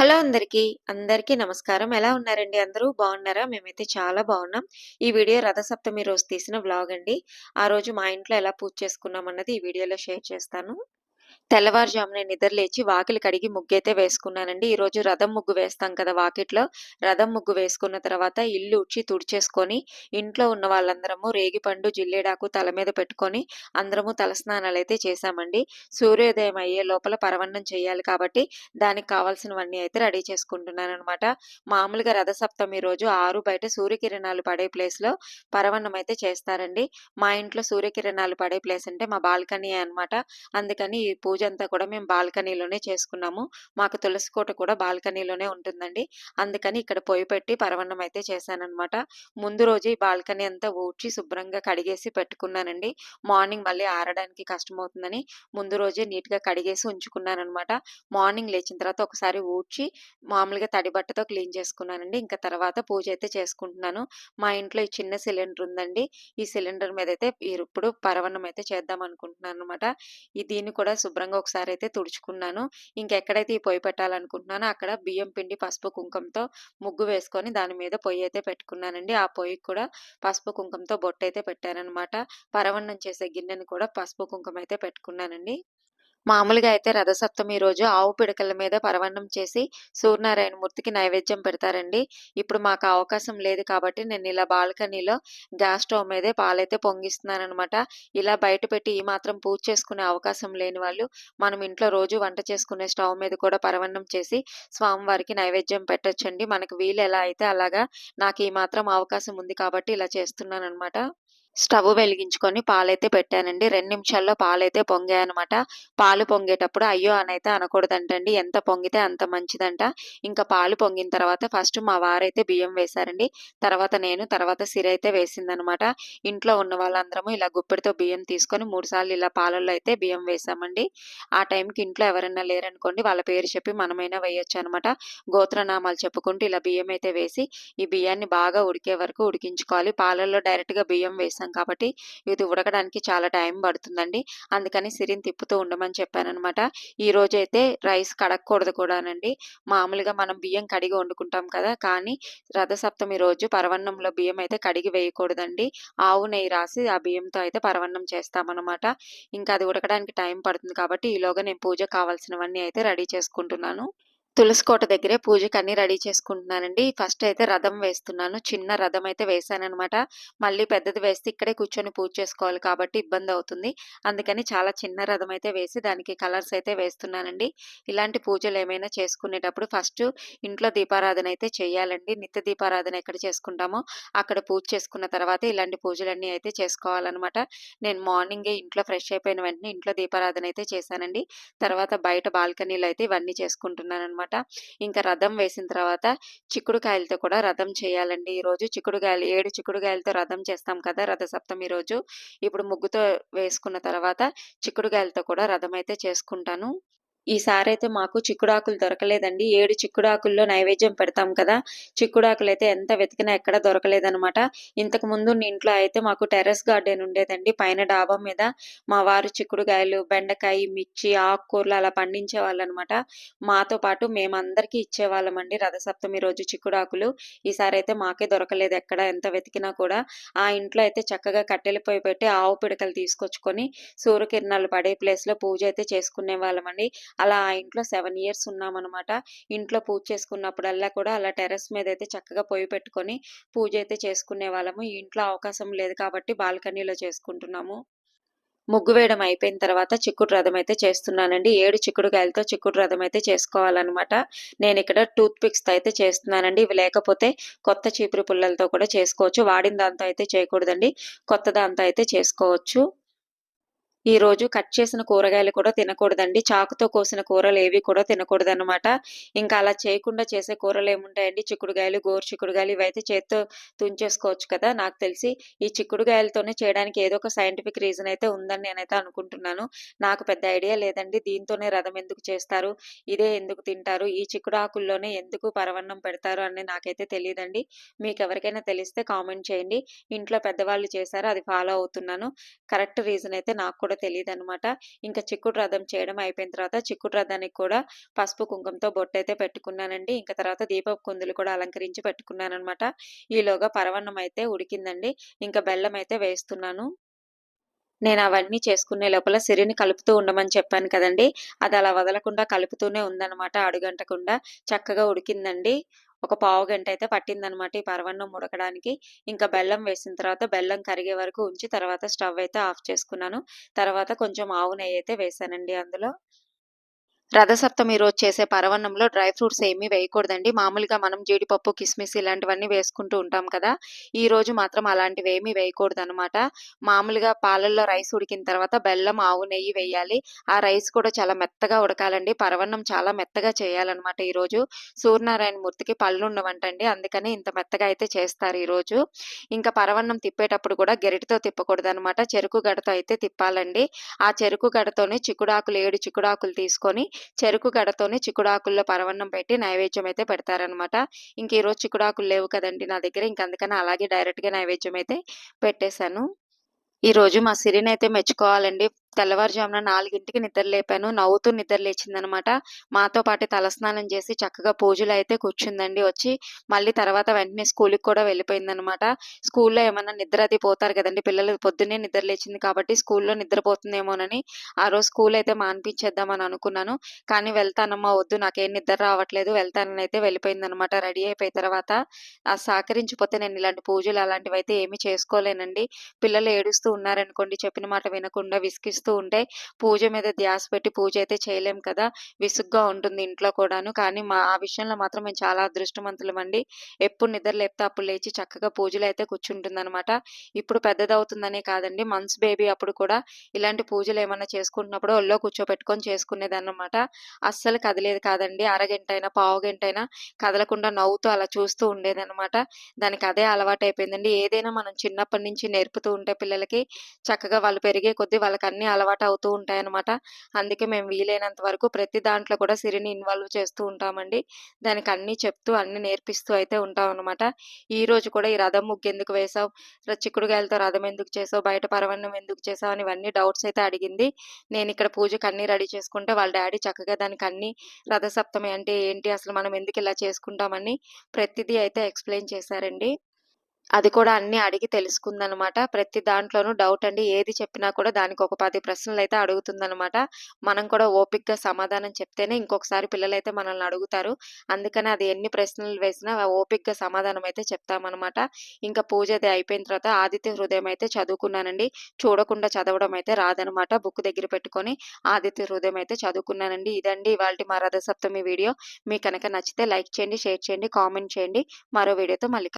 Hello అందరికీ. అందరికీ నమస్కారం. ఎలా ఉన్నారండి అందరూ? బాగున్నారా? మేమైతే చాలా బాగున్నాం. ఈ వీడియో రథసప్తమి రోజు తీసిన వ్లాగ్ అండి. ఆ రోజు మా ఇంట్లో ఎలా పూజ చేసుకున్నామన్నది ఈ వీడియోలో షేర్ చేస్తాను. తెల్లవారుజామునే నిద్రలేచి వాకిలి కడిగి ముగ్గైతే వేసుకున్నానండి. ఈరోజు రథం ముగ్గు వేస్తాం కదా వాకిట్లో. రథం ముగ్గు వేసుకున్న తర్వాత ఇల్లు ఉచ్చి తుడిచేసుకొని, ఇంట్లో ఉన్న వాళ్ళందరము రేగిపండు, జిల్లేడాకు తల మీద పెట్టుకొని అందరము తలస్నానాలు అయితే చేశామండి. సూర్యోదయం అయ్యే లోపల పరవన్నం చేయాలి కాబట్టి దానికి కావాల్సినవన్నీ అయితే రెడీ చేసుకుంటున్నాను అనమాట మామూలుగా రథసప్తమి రోజు ఆరు బయట సూర్యకిరణాలు పడే ప్లేస్‌లో పరవన్నం అయితే చేస్తారండి. మా ఇంట్లో సూర్యకిరణాలు పడే ప్లేస్ అంటే మా బాల్కనీ అనమాట. అందుకని ఈ పూజ అంతా కూడా మేము బాల్కనీలోనే చేసుకున్నాము. మాకు తులసి కోట కూడా బాల్కనీలోనే ఉంటుందండి. అందుకని ఇక్కడ పొయ్యి పెట్టి పరవన్నం అయితే చేశానమాట ముందు రోజు ఈ బాల్కనీ అంతా ఊడ్చి శుభ్రంగా కడిగేసి పెట్టుకున్నానండి. మార్నింగ్ మళ్ళీ ఆరడానికి కష్టమవుతుందని ముందు రోజే నీట్‌గా కడిగేసి ఉంచుకున్నానమాట మార్నింగ్ లేచిన తర్వాత ఒకసారి ఊడ్చి మామూలుగా తడి బట్టతో క్లీన్ చేసుకున్నానండి. ఇంకా తర్వాత పూజ అయితే చేసుకుంటున్నాను. మా ఇంట్లో ఈ చిన్న సిలిండర్ ఉందండి. ఈ సిలిండర్ మీద అయితే ఇప్పుడు పరవన్నం అయితే చేద్దాం అనుకుంటున్నాననమాట. ఈ దీన్ని కూడా శుభ్రంగా ఒకసారి అయితే తుడుచుకున్నాను. ఇంకెక్కడైతే ఈ పొయ్యి పెట్టాలనుకుంటున్నానో అక్కడ బియ్యం పిండి, పసుపు, కుంకంతో ముగ్గు వేసుకొని దాని మీద పొయ్యి అయితే పెట్టుకున్నానండి. ఆ పొయ్యికి కూడా పసుపు, కుంకంతో బొట్టయితే పెట్టానమాట పరవన్నం చేసే గిన్నెని కూడా పసుపు, కుంకుమ అయితే పెట్టుకున్నానండి. మామూలుగా అయితే రథసప్తమి రోజు ఆవు పిడకల మీద పరవన్నం చేసి సూర్యనారాయణ మూర్తికి నైవేద్యం పెడతారండి. ఇప్పుడు మాకు అవకాశం లేదు కాబట్టి నేను ఇలా బాల్కనీలో గ్యాస్ స్టవ్ మీదే పాలైతే పొంగిస్తున్నానమాట ఇలా బయట పెట్టి ఈ మాత్రం పూజ చేసుకునే అవకాశం లేని వాళ్ళు మనం ఇంట్లో రోజు వంట చేసుకునే స్టవ్ మీద కూడా పరవన్నం చేసి స్వామివారికి నైవేద్యం పెట్టొచ్చండి. మనకు వీలు ఎలా అయితే అలాగా. నాకు ఈ మాత్రం అవకాశం ఉంది కాబట్టి ఇలా చేస్తున్నాననమాట. స్టవ్ వెలిగించుకొని పాలైతే పెట్టానండి. రెండు నిమిషాల్లో పాలైతే పొంగాయనమాట. పాలు పొంగేటప్పుడు అయ్యో! అనైతే అనకూడదంటండి. ఎంత పొంగితే అంత మంచిదంట. ఇంకా పాలు పొంగిన తర్వాత ఫస్ట్ మా వారైతే బియ్యం వేశారండి. తర్వాత నేను, తర్వాత సిరి అయితే వేసిందనమాట. ఇంట్లో ఉన్న వాళ్ళందరము ఇలా గుప్పెడితో బియ్యం తీసుకొని మూడు సార్లు ఇలా పాలల్లో అయితే బియ్యం వేసామండి ఆ టైంకి ఇంట్లో ఎవరైనా లేరనుకోండి వాళ్ళ పేరు చెప్పి మనమైనా వేయొచ్చు అనమాట గోత్రనామాలు చెప్పుకుంటూ ఇలా బియ్యం అయితే వేసి ఈ బియ్యాన్ని బాగా ఉడికే వరకు ఉడికించుకోవాలి. పాలల్లో డైరెక్ట్‌గా బియ్యం వేసి కాబట్టి ఇది ఉడకడానికి చాలా టైం పడుతుందండి. అందుకని సిరిని తిప్పుతూ ఉండమని చెప్పాననమాట. అయితే రైస్ కడగకూడదు కూడానండి. మామూలుగా మనం బియ్యం కడిగి వండుకుంటాం కదా! కానీ రథసప్తమి రోజు పరవన్నంలో బియ్యం అయితే కడిగి వేయకూడదండి. ఆవు నెయ్యి రాసి ఆ బియ్యంతో అయితే పరవన్నం చేస్తామన్నమాట ఇంకా అది ఉడకడానికి టైం పడుతుంది కాబట్టి ఈలోగా నేను పూజ కావాల్సినవన్నీ అయితే రెడీ చేసుకుంటున్నాను. తులసి కోట దగ్గరే పూజకి అన్ని రెడీ చేసుకుంటున్నానండి. ఫస్ట్ అయితే రథం వేస్తున్నాను. చిన్న రథం అయితే వేశాననమాట. మళ్ళీ పెద్దది వేస్తే ఇక్కడే కూర్చొని పూజ చేసుకోవాలి కాబట్టి ఇబ్బంది అవుతుంది అందుకని చాలా చిన్న రథం అయితే వేసి దానికి కలర్స్ అయితే వేస్తున్నానండి. ఇలాంటి పూజలు ఏమైనా చేసుకునేటప్పుడు ఫస్ట్ ఇంట్లో దీపారాధన అయితే చేయాలండి. నిత్య దీపారాధన ఎక్కడ చేసుకుంటామో అక్కడ పూజ చేసుకున్న తర్వాత ఇలాంటి పూజలన్నీ అయితే చేసుకోవాలన్నమాట నేను మార్నింగే ఇంట్లో ఫ్రెష్ అయిపోయిన వెంటనే ఇంట్లో దీపారాధన అయితే చేశానండి. తర్వాత బయట బాల్కనీలో అయితే ఇవన్నీ చేసుకుంటున్నాను అనమాట ఇంకా రథం వేసిన తర్వాత చిక్కుడుకాయలతో కూడా రథం చేయాలండి. ఈరోజు చిక్కుడుకాయలు ఏడు చిక్కుడుకాయలతో రథం చేస్తాం కదా! రథ సప్తమి రోజు. ఇప్పుడు ముగ్గుతో వేసుకున్న తర్వాత చిక్కుడుకాయలతో కూడా రథం అయితే చేసుకుంటాను. ఈసారైతే మాకు చిక్కుడాకులు దొరకలేదండి. ఏడు చిక్కుడాకుల్లో నైవేద్యం పెడతాం కదా! చిక్కుడాకులు అయితే ఎంత వెతికినా ఎక్కడ దొరకలేదనమాట. ఇంతకు ముందు ఇంట్లో అయితే మాకు టెర్రస్ గార్డెన్ ఉండేదండి. పైన డాబా మీద మా వారు చిక్కుడుకాయలు, బెండకాయ, మిర్చి, ఆకుకూరలు అలా పండించే వాళ్ళనమాట మాతో పాటు మేమందరికీ ఇచ్చేవాళ్ళమండి రథసప్తమి రోజు చిక్కుడాకులు. ఈసారైతే మాకే దొరకలేదు ఎక్కడ ఎంత వెతికినా కూడా. ఆ ఇంట్లో అయితే చక్కగా కట్టెల పెట్టి ఆవు పిడకలు తీసుకొచ్చుకొని సూర్యకిరణాలు పడే ప్లేస్‌లో పూజ అయితే చేసుకునే వాళ్ళమండి అలా ఆ ఇంట్లో సెవెన్ ఇయర్స్ ఉన్నామన్నమాట ఇంట్లో పూజ చేసుకున్నప్పుడల్లా కూడా అలా టెర్రస్ అయితే చక్కగా పొయ్యి పెట్టుకొని పూజ అయితే చేసుకునేవాళ్ళము. ఈ ఇంట్లో అవకాశం లేదు కాబట్టి బాల్కనీలో చేసుకుంటున్నాము. ముగ్గు వేయడం అయిపోయిన తర్వాత చిక్కుడు రథం అయితే చేస్తున్నానండి. ఏడు చిక్కుడుకాయలతో చిక్కుడు రథం అయితే చేసుకోవాలన్నమాట నేను ఇక్కడ టూత్ పిక్స్‌తో అయితే చేస్తున్నానండి. ఇవి లేకపోతే కొత్త చీపురు పుల్లలతో కూడా చేసుకోవచ్చు. వాడిన దాంతో అయితే చేయకూడదండి. కొత్త దాంతో అయితే చేసుకోవచ్చు. ఈరోజు కట్ చేసిన కూరగాయలు కూడా తినకూడదండి. చాకుతో కోసిన కూరలు ఏవి కూడా తినకూడదనమాట. ఇంకా అలా చేయకుండా చేసే కూరలు ఏముంటాయండి చిక్కుడుగాయలు, గోరు చిక్కుడుగాయలు ఇవైతే చేత్తో తుంచేసుకోవచ్చు కదా! నాకు తెలిసి ఈ చిక్కుడుగాయలతోనే చేయడానికి ఏదో ఒక సైంటిఫిక్ రీజన్ అయితే ఉందని నేనైతే అనుకుంటున్నాను. నాకు పెద్ద ఐడియా లేదండి. దీంతోనే రథం ఎందుకు చేస్తారు? ఇదే ఎందుకు తింటారు? ఈ చిక్కుడాకుల్లోనే ఎందుకు పరవన్నం పెడతారు అని నాకైతే తెలియదండి మీకు ఎవరికైనా తెలిస్తే కామెంట్ చేయండి. ఇంట్లో పెద్దవాళ్ళు చేశారు. అది ఫాలో అవుతున్నాను. కరెక్ట్ రీజన్ అయితే నాకు కూడా తెలియదు అనమాట ఇంకా చిక్కుడు రథం చేయడం అయిపోయిన తర్వాత చిక్కుడు రథానికి కూడా పసుపు, కుంకుమతో బొట్టయితే పెట్టుకున్నానండి. ఇంకా తర్వాత దీపపు కుందులు కూడా అలంకరించి పెట్టుకున్నాననమాట. ఈలోగా పరవన్నం అయితే ఉడికిందండి. ఇంకా బెల్లం అయితే వేస్తున్నాను. నేను అవన్నీ చేసుకునే లోపల సిరిని కలుపుతూ ఉండమని చెప్పాను కదండి అది అలా వదలకుండా కలుపుతూనే ఉందన్నమాట అడుగంటకుండా. చక్కగా ఉడికిందండి. ఒక పావు గంట అయితే పట్టిందనమాట ఈ పరవన్నం ఉడకడానికి. ఇంకా బెల్లం వేసిన తర్వాత బెల్లం కరిగే వరకు ఉంచి తర్వాత స్టవ్ అయితే ఆఫ్ చేసుకున్నాను. తర్వాత కొంచెం ఆవు నెయ్యి అయితే వేసానండి అందులో. రథసప్తమి రోజు చేసే పరవన్నంలో డ్రై ఫ్రూట్స్ ఏమీ వేయకూడదండి. మామూలుగా మనం జీడిపప్పు, కిస్మిస్ ఇలాంటివన్నీ వేసుకుంటూ ఉంటాం కదా! ఈ రోజు మాత్రం అలాంటివి ఏమీ వేయకూడదు అనమాట మామూలుగా పాలల్లో రైస్ ఉడికిన తర్వాత బెల్లం, ఆవు నెయ్యి వేయాలి. ఆ రైస్ కూడా చాలా మెత్తగా ఉడకాలండి. పరవన్నం చాలా మెత్తగా చేయాలన్నమాట ఈరోజు. సూర్యనారాయణ మూర్తికి పళ్ళు ఉండవంటండి అందుకని ఇంత మెత్తగా అయితే చేస్తారు ఈరోజు. ఇంకా పరవన్నం తిప్పేటప్పుడు కూడా గెరిటతో తిప్పకూడదనమాట. చెరుకు గడతో అయితే తిప్పాలండి. ఆ చెరుకు గడతోనే చిక్కుడాకులు ఏడు చిక్కుడాకులు తీసుకొని చెరుకు గడతోనే చిక్కుడాకుల్లో పరవన్నం పెట్టి నైవేద్యం అయితే పెడతారనమాట. ఇంక ఈరోజు చిక్కుడాకులు లేవు కదండి నా దగ్గర. ఇంక అందుకని అలాగే డైరెక్ట్‌గా నైవేద్యం అయితే పెట్టేశాను. ఈరోజు మా సిరినైతే మెచ్చుకోవాలండి. తెల్లవారుజామున నాలుగింటికి నిద్ర లేపాను. నవ్వుతూ నిద్రలేచిందనమాట మాతో పాటు తలస్నానం చేసి చక్కగా పూజలు అయితే కూర్చుందండి వచ్చి. మళ్ళీ తర్వాత వెంటనే స్కూల్కి కూడా వెళ్ళిపోయిందనమాట. స్కూల్లో ఏమన్నా నిద్ర అది పోతారు కదండి పిల్లలు. పొద్దున్నే నిద్ర లేచింది కాబట్టి స్కూల్లో నిద్రపోతుందేమోనని ఆ రోజు స్కూల్ అయితే మానిపించేద్దామని అనుకున్నాను. కానీ వెళ్తానమ్మా వద్దు నాకేం నిద్ర రావట్లేదు వెళ్తానని అయితే వెళ్ళిపోయిందనమాట రెడీ అయిపోయిన తర్వాత. ఆ సహకరించిపోతే నేను ఇలాంటి పూజలు అలాంటివి అయితే ఏమీ చేసుకోలేనండి. పిల్లలు ఏడుస్తూ ఉన్నారనుకోండి చెప్పిన మాట వినకుండా విసిగిస్తూ ఉంటే పూజ మీద ధ్యాస పెట్టి పూజ అయితే చేయలేం కదా! విసుగ్గా ఉంటుంది ఇంట్లో కూడాను. కానీ మా ఆ విషయంలో మాత్రం మేము చాలా అదృష్టవంతులమండి. ఎప్పుడు నిద్ర లేపితే అప్పుడు లేచి చక్కగా పూజలు అయితే కూర్చుంటుంది అనమాట ఇప్పుడు పెద్దదవుతుందనే కాదండి మంత్స్ బేబీ అప్పుడు కూడా ఇలాంటి పూజలు ఏమైనా చేసుకుంటున్నప్పుడు ఒళ్ళో కూర్చోపెట్టుకొని చేసుకునేదన్నమాట. అస్సలు కదలేదు కాదండి. అరగంట అయినా పావు గంట అయినా కదలకుండా నవ్వుతూ అలా చూస్తూ ఉండేదనమాట. దానికి అదే అలవాటు అయిపోయిందండి ఏదైనా మనం చిన్నప్పటి నుంచి నేర్పుతూ ఉంటే పిల్లలకి చక్కగా వాళ్ళు పెరిగే కొద్దీ అలవాటు అవుతూ ఉంటాయన్నమాట అందుకే మేము వీలైనంత వరకు ప్రతి దాంట్లో కూడా సిరిని ఇన్వాల్వ్ చేస్తూ ఉంటామండి. దానికి అన్నీ చెప్తూ, అన్నీ నేర్పిస్తూ అయితే ఉంటాం అనమాట ఈరోజు కూడా ఈ రథం ముగ్గు ఎందుకు వేసావు చిక్కుడుగాయలతో రథం ఎందుకు చేసావు? బయట పరమాన్నం ఎందుకు చేసావు? అని ఇవన్నీ డౌట్స్ అయితే అడిగింది. నేను ఇక్కడ పూజకి అన్నీ రెడీ చేసుకుంటే వాళ్ళ డాడీ చక్కగా దానికి దానికన్నీ రథసప్తమి అంటే ఏంటి? అసలు మనం ఎందుకు ఇలా చేసుకుంటామని ప్రతిదీ అయితే ఎక్స్‌ప్లెయిన్ చేశారండి. అది కూడా అన్ని అడిగి తెలుసుకుందనమాట. ప్రతి దాంట్లోనూ డౌట్ అండి. ఏది చెప్పినా కూడా దానికి ఒక పది ప్రశ్నలు అయితే అడుగుతుందనమాట. మనం కూడా ఓపిక్గా సమాధానం చెప్తేనే ఇంకొకసారి పిల్లలైతే మనల్ని అడుగుతారు. అందుకని అది ఎన్ని ప్రశ్నలు వేసినా ఓపిక్గా సమాధానం అయితే చెప్తామన్నమాట ఇంకా పూజ అది అయిపోయిన తర్వాత ఆదిత్య హృదయం అయితే చదువుకున్నానండి. చూడకుండా చదవడం అయితే రాదనమాట. బుక్ దగ్గర పెట్టుకొని ఆదిత్య హృదయం అయితే చదువుకున్నానండి. ఇదండి ఇవాళ మా రథసప్తమి వీడియో. మీకు కనుక నచ్చితే లైక్ చేయండి, షేర్ చేయండి, కామెంట్ చేయండి. మరో వీడియోతో మళ్ళీ